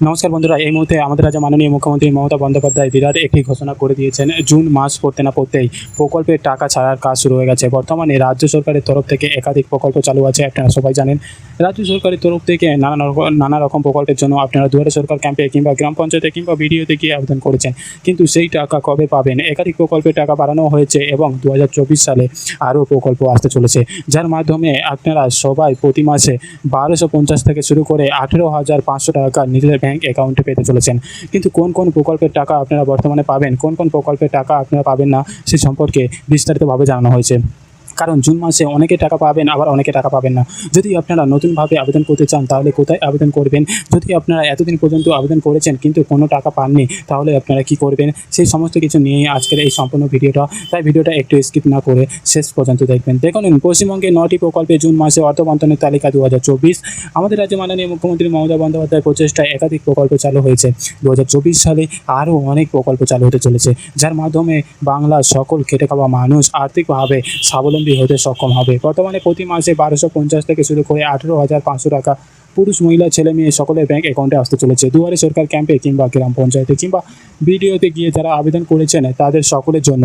নমস্কার বন্ধুরা, এই মুহূর্তে আমাদের রাজ্য মাননীয় মুখ্যমন্ত্রী মমতা বন্দ্যোপাধ্যায় বিরাট একটি ঘোষণা করে দিয়েছেন, জুন মাস পড়তে না পড়তেই প্রকল্পের টাকা ছাড়ার কাজ শুরু হয়ে গেছে। বর্তমানে রাজ্য সরকারের তরফ থেকে একাধিক প্রকল্প চালু আছে, আপনারা সবাই জানেন। রাজ্য সরকারের তরফ থেকে নানা রকম নানা রকম প্রকল্পের জন্য আপনারা দুয়ারে সরকার ক্যাম্পে কিংবা গ্রাম পঞ্চায়েতে কিংবা বিডিওতে গিয়ে আবেদন করেছেন। কিন্তু সেই টাকা কবে পাবেন? একাধিক প্রকল্পের টাকা বাড়ানো হয়েছে এবং দু হাজার চব্বিশ সালে আরও প্রকল্প আসতে চলেছে। যার মাধ্যমে আপনারা সবাই প্রতি মাসে বারোশো পঞ্চাশ থেকে শুরু করে আঠেরো হাজার পাঁচশো টাকা নিজেদের ব্যাংক অ্যাকাউন্টে পেতে চলেছেন। কিন্তু কোন কোন প্রকল্পের টাকা আপনারা বর্তমানে পাবেন, কোন কোন প্রকল্পের টাকা আপনারা পাবেন না, সে সম্পর্কে বিস্তারিতভাবে জানানো হয়েছে। কারণ জুন মাসে অনেকে টাকা পাবেন, আবার অনেকে টাকা পাবেন না। যদি আপনারা নতুনভাবে আবেদন করতে চান, তাহলে কোথায় আবেদন করবেন? যদি আপনারা এতদিন পর্যন্ত আবেদন করেছেন, কিন্তু কোনো টাকা পাননি, তাহলে আপনারা কি করবেন? সেই সমস্ত কিছু নিয়ে আজকের এই সম্পূর্ণ ভিডিওটা। তাই ভিডিওটা একটু স্কিপ না করে শেষ পর্যন্ত দেখবেন। দেখুন, পশ্চিমবঙ্গে নটি প্রকল্পে জুন মাসে অর্থ বন্টনের তালিকা দু হাজার চব্বিশ। আমাদের রাজ্যে মাননীয় মুখ্যমন্ত্রী মমতা বন্দ্যোপাধ্যায়ের প্রচেষ্টায় একাধিক প্রকল্প চালু হয়েছে। দু হাজার চব্বিশ সালে আরও অনেক প্রকল্প চালু হতে চলেছে, যার মাধ্যমে বাংলার সকল খেটে খাওয়া মানুষ আর্থিকভাবে স্বাবলম্বী হতে সক্ষম হবে। বর্তমানে প্রতি মাসে বারোশো পঞ্চাশ থেকে শুরু করে আঠেরো হাজার পাঁচশো টাকা পুরুষ মহিলা, ছেলে মেয়ে সকলের ব্যাংক অ্যাকাউন্টে আসতে চলেছে। দুয়ারে সরকার ক্যাম্পে কিংবা গ্রাম পঞ্চায়েতে কিংবা বিডিওতে গিয়ে যারা আবেদন করেছেন তাদের সকলের জন্য।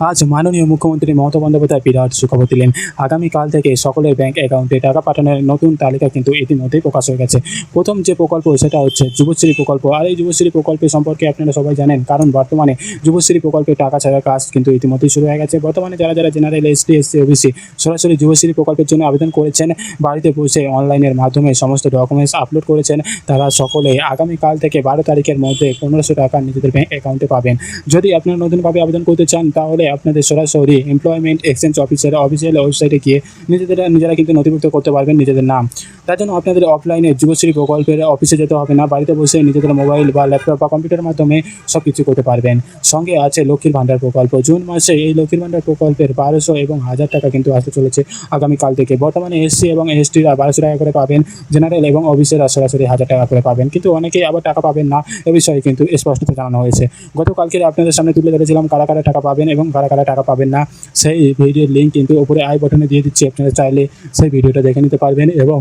আজ মাননীয় মুখ্যমন্ত্রী মমতা বন্দ্যোপাধ্যায় বিরাট সুখবর দিলেন আগামীকাল থেকে সকলের ব্যাংক অ্যাকাউন্টে টাকা পাঠানোর নতুন তালিকা কিন্তু ইতিমধ্যেই প্রকাশ হয়ে গেছে। প্রথম যে প্রকল্প, সেটা হচ্ছে যুবশ্রী প্রকল্প। আর এই যুবশ্রী প্রকল্পের সম্পর্কে আপনারা সবাই জানেন, কারণ বর্তমানে যুবশ্রী প্রকল্পে টাকা ছাড়ার কাজ কিন্তু ইতিমধ্যেই শুরু হয়ে গেছে। বর্তমানে যারা যারা জেনারেল এসটি এসসি ওবিসি সরাসরি যুবশ্রী প্রকল্পের জন্য আবেদন করেছেন, বাড়িতে বসে অনলাইনের মাধ্যমে সমস্ত ডকুমেন্টস আপলোড করেছেন, তারা সকলে আগামীকাল থেকে বারো তারিখের মধ্যে পনেরোশো টাকা নিজেদের ব্যাংক অ্যাকাউন্টে পাবেন। যদি আপনারা নতুনভাবে আবেদন করতে চান, তাহলে আপনাদের সরাসরি এমপ্লয়মেন্ট এক্সচেঞ্জ অফিসের অফিসিয়াল ওয়েবসাইটে গিয়ে নিজেদের, নিজেরা কিন্তু নথিভুক্ত করতে পারবেন নিজেদের নাম। তার জন্য আপনাদের অফলাইনে যুবশ্রী প্রকল্পের অফিসে যেতে হবে না, বাড়িতে বসে নিজেদের মোবাইল বা ল্যাপটপ বা কম্পিউটারের মাধ্যমে সব কিছু করতে পারবেন। সঙ্গে আছে লক্ষ্মীর ভাণ্ডার প্রকল্প। জুন মাসে এই লক্ষ্মীর ভাণ্ডার প্রকল্পের বারোশো এবং হাজার টাকা কিন্তু আসতে চলেছে আগামীকাল থেকে। বর্তমানে এসসি এবং এসটিরা বারোশো টাকা করে পাবেন জেনারেল এবং অফিসেরা সরাসরি হাজার টাকা করে পাবেন। কিন্তু অনেকেই আবার টাকা পাবেন না, এ বিষয়ে কিন্তু স্পষ্টত জানানো হয়েছে। গতকালকে আপনাদের সামনে তুলে ধরেছিলাম কারা কারা টাকা পাবেন এবং কারা কারা টাকা পাবেন না। সেই ভিডিওর লিঙ্ক কিন্তু উপরে আই বাটনে দিয়ে দিচ্ছি। আপনারা চাইলে সেই ভিডিওটা দেখে নিতে পারবেন এবং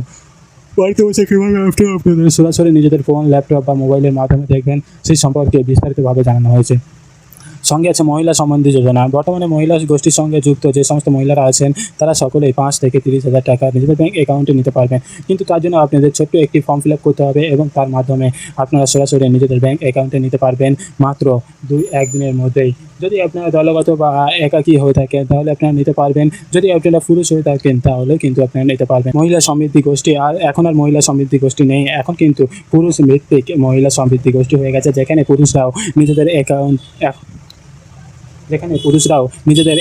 বাড়িতে বসে কীভাবে আপনি আপনাদের সরাসরি নিজেদের ফোন ল্যাপটপ বা মোবাইলের মাধ্যমে দেখবেন, সেই সম্পর্কে বিস্তারিতভাবে জানানো হয়েছে। সঙ্গে আছে মহিলা সম্বন্ধী যোজনা। বর্তমানে মহিলা গোষ্ঠীর সঙ্গে যুক্ত যে সমস্ত মহিলারা আছেন, তারা সকলেই পাঁচ থেকে তিরিশ হাজার টাকা নিজেদের ব্যাঙ্ক অ্যাকাউন্টে নিতে পারবেন। কিন্তু তার জন্য আপনাদের ছোট্ট একটি ফর্ম ফিল করতে হবে এবং তার মাধ্যমে আপনারা সরাসরি নিজেদের ব্যাঙ্ক অ্যাকাউন্টে নিতে পারবেন। মাত্র দুই একদিনের মধ্যেই যদি আপনারা দলগত বা একাকী হয়ে থাকেন, তাহলে আপনারা নিতে পারবেন। যদি আপনারা পুরুষ হয়ে থাকেন, তাহলে কিন্তু আপনারা নিতে পারবেন। মহিলা সমৃদ্ধি গোষ্ঠী, আর এখন আর মহিলা সমৃদ্ধি গোষ্ঠী নেই। এখন কিন্তু পুরুষ ভিত্তিক মহিলা সমৃদ্ধি গোষ্ঠী হয়ে গেছে, যেখানে পুরুষরাও নিজেদের অ্যাকাউন্ট যেখানে পুরুষরাও নিজেদের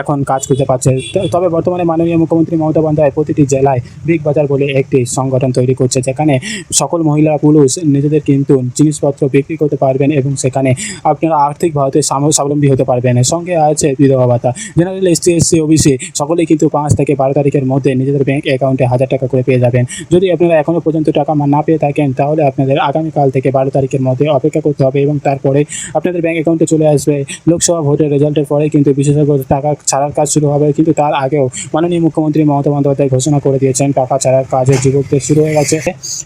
এখন কাজ করতে পারছে তবে বর্তমানে মাননীয় মুখ্যমন্ত্রী মমতা বন্দ্যোপাধ্যায় প্রতিটি জেলায় বিগ বাজার বলে একটি সংগঠন তৈরি করছে, যেখানে সকল মহিলা পুরুষ নিজেদের কিন্তু জিনিসপত্র বিক্রি করতে পারবেন এবং সেখানে আপনারা আর্থিকভাবে স্বাবলম্বী হতে পারবেন। সঙ্গে আছে বিধবা ভাতা। জেনারেল এসসি এসসি ওবিসি সকলেই কিন্তু পাঁচ থেকে বারো তারিখের মধ্যে নিজেদের ব্যাংক অ্যাকাউন্টে হাজার টাকা করে পেয়ে যাবেন। যদি আপনারা এখনও পর্যন্ত টাকা না পেয়ে থাকেন, তাহলে আপনাদের আগামীকাল থেকে বারো তারিখের মধ্যে অপেক্ষা করতে হবে এবং তারপরে আপনাদের ব্যাংক অ্যাকাউন্টে চলে আসবে। লোকসভা ভোটের রেজাল্টের পরে কিন্তু বিশেষজ্ঞ টাকা ছাড়ার কাজ শুরু হবে, কিন্তু তার আগেও মাননীয় মুখ্যমন্ত্রী মমতা বন্দ্যোপাধ্যায় ঘোষণা করে দিয়েছেন, টাকা ছাড়ার কাজের যুবকদের শুরু হয়ে গেছে।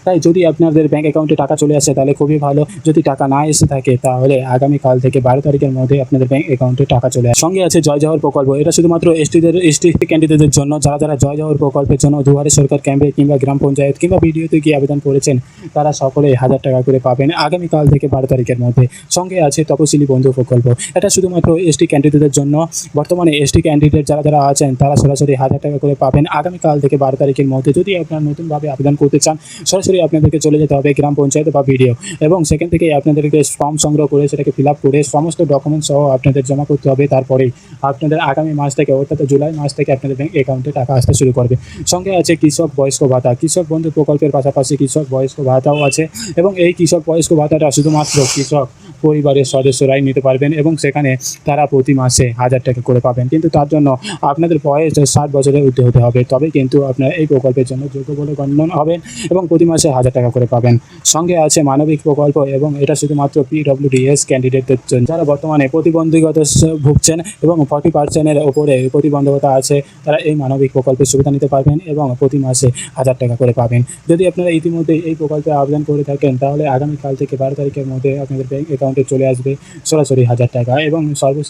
তাই যদি আপনাদের ব্যাঙ্ক অ্যাকাউন্টে টাকা চলে আসে, তাহলে খুবই ভালো। যদি টাকা না এসে থাকে, তাহলে আগামীকাল থেকে বারো তারিখের মধ্যে আপনাদের ব্যাঙ্ক অ্যাকাউন্টে টাকা চলে আসে। সঙ্গে আছে জয় জহর প্রকল্প। এটা শুধুমাত্র এসটিদের এসটি ক্যান্ডিডেটদের জন্য, যারা যারা জয় জহর প্রকল্পের জন্য দুয়ারে সরকার ক্যাম্পে কিংবা গ্রাম পঞ্চায়েত কিংবা বিডিওতে গিয়ে আবেদন করেছেন, তারা সকলেই হাজার টাকা করে পাবেন আগামীকাল থেকে বারো তারিখের মধ্যে। সঙ্গে আছে তপশিলি বন্ধু প্রকল্প। এটা শুধুমাত্র এসটি ক্যান্ডিডেটদের জন্য। বর্তমানে এসটি ক্যান্ডিডেট যারা যারা আছেন, তারা সরাসরি হাজার টাকা করে পাবেন আগামীকাল থেকে বারো তারিখের মধ্যে। যদি আপনারা নতুনভাবে আবেদন করতে চান, সরাসরি আপনাদেরকে চলে যেতে হবে গ্রাম পঞ্চায়েত বা বিডিও। এবং সেখান থেকে আপনাদেরকে ফর্ম সংগ্রহ করে সেটাকে ফিল আপ করে সমস্ত ডকুমেন্টস সহ আপনাদের জমা করতে হবে তারপরেই আপনাদের আগামী মাস থেকে, অর্থাৎ জুলাই মাস থেকে আপনাদের ব্যাংক অ্যাকাউন্টে টাকা আসতে শুরু করবে। সঙ্গে আছে কৃষক বয়স্ক ভাতা। কৃষক বন্ধু প্রকল্পের পাশাপাশি কৃষক বয়স্ক ভাতাও আছে এবং এই কৃষক বয়স্ক ভাতাটা শুধুমাত্র কৃষক পরিবারের সদস্যরাই নিতে পারবেন এবং সেখানে তারা প্রতি মাসে হাজার টাকা করে পাবেন। কিন্তু তার জন্য আপনাদের বয়স ষাট বছরের ঊর্ধ্বে হতে হবে, তবে কিন্তু আপনার এই প্রকল্পের জন্য যোগ্য বলে গণ্য হবেন এবং প্রতি মাসে হাজার টাকা করে পাবেন। সঙ্গে আছে মানবিক প্রকল্প এবং এটা শুধুমাত্র পিডব্লিউডিএস ক্যান্ডিডেটদের জন্য। যারা বর্তমানে প্রতিবন্ধকতা ভুগছেন এবং ফর্টি পার্সেন্টের ওপরে প্রতিবন্ধকতা আছে, তারা এই মানবিক প্রকল্পের সুবিধা নিতে পারবেন এবং প্রতি মাসে হাজার টাকা করে পাবেন। যদি আপনারা ইতিমধ্যে এই প্রকল্পে আবেদন করে থাকেন, তাহলে আগামীকাল থেকে বারো তারিখের মধ্যে আপনাদের ব্যাংক অ্যাকাউন্টে চলে আসবে। সরাসরি হাজার টাকা এবং সর্বশেষ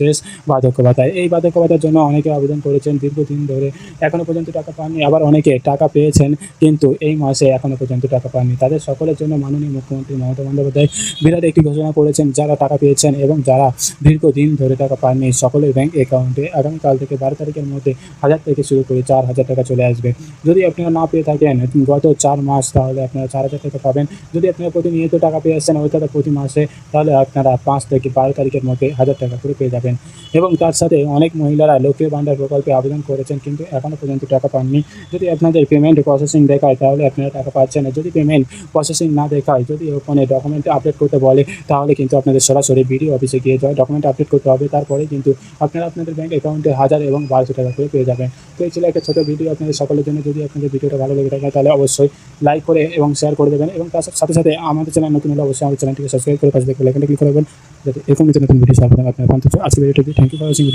বার্ধক্য ভাতায় এই বার্ধক্য ভাতার জন্য অনেকে আবেদন করেছেন দীর্ঘদিন ধরে। এখনও পর্যন্ত টাকা পাননি। আবার অনেকে টাকা পেয়েছেন, কিন্তু এই মাসে এখনও পর্যন্ত টাকা পাননি। তাদের সকলের জন্য মাননীয় মুখ্যমন্ত্রী মমতা বন্দ্যোপাধ্যায় বিরাট একটি ঘোষণা করেছেন, যারা টাকা পেয়েছেন এবং যারা দীর্ঘদিন ধরে টাকা পাননি, সকলের ব্যাংক অ্যাকাউন্টে আগামীকাল থেকে বারো তারিখের মধ্যে হাজার থেকে শুরু করে চার হাজার টাকা চলে আসবে। যদি আপনারা না পেয়ে থাকেন, গত চার মাস তাহলে আপনারা চার হাজার টাকা পাবেন। যদি আপনারা প্রতিনিয়ত টাকা পেয়ে আসছেন অর্থাৎ প্রতি মাসে, তাহলে আপনারা পাঁচ থেকে বারো তারিখের মধ্যে হাজার টাকা করে পেয়ে যাবেন। এবং তার সাথে অনেক মহিলারা লক্ষ্মীর ভাণ্ডার প্রকল্পে আবেদন করেছেন, কিন্তু এখনও পর্যন্ত টাকা পাননি। যদি আপনাদের পেমেন্ট প্রসেসিং দেখায়, তাহলে আপনারা টাকা পাচ্ছেন না। যদি পেমেন্ট প্রসেসিং না দেখায়, যদি ওখানে ডকুমেন্ট আপডেট করতে বলে, তাহলে কিন্তু আপনাদের সরাসরি বিডিও অফিসে গিয়ে ডকুমেন্ট আপডেট করতে হবে। তারপরে কিন্তু আপনারা আপনাদের ব্যাঙ্ক অ্যাকাউন্টে হাজার এবং বারোশো টাকা করে পেয়ে যাবেন। তো এই ছিল একটা ছোটো ভিডিও আপনাদের সকলের জন্য। যদি আপনাদের ভিডিওটা ভালো লেগে থাকে, তাহলে অবশ্যই লাইক করে এবং শেয়ার করে দেবেন। এবং তার সাথে সাথে আমাদের চ্যানেল নতুন হলে অবশ্যই আমাদের চ্যানেলটিকে সাবস্ক্রাইব করে পাশে দেখে লাইকনটা ক্লিক করবেন যাতে এরকম নতুন ভিডিও আপনার আপনার পান। তো আজকে ভিডিওটি থ্যাংক ইউ ফর ওয়াচিং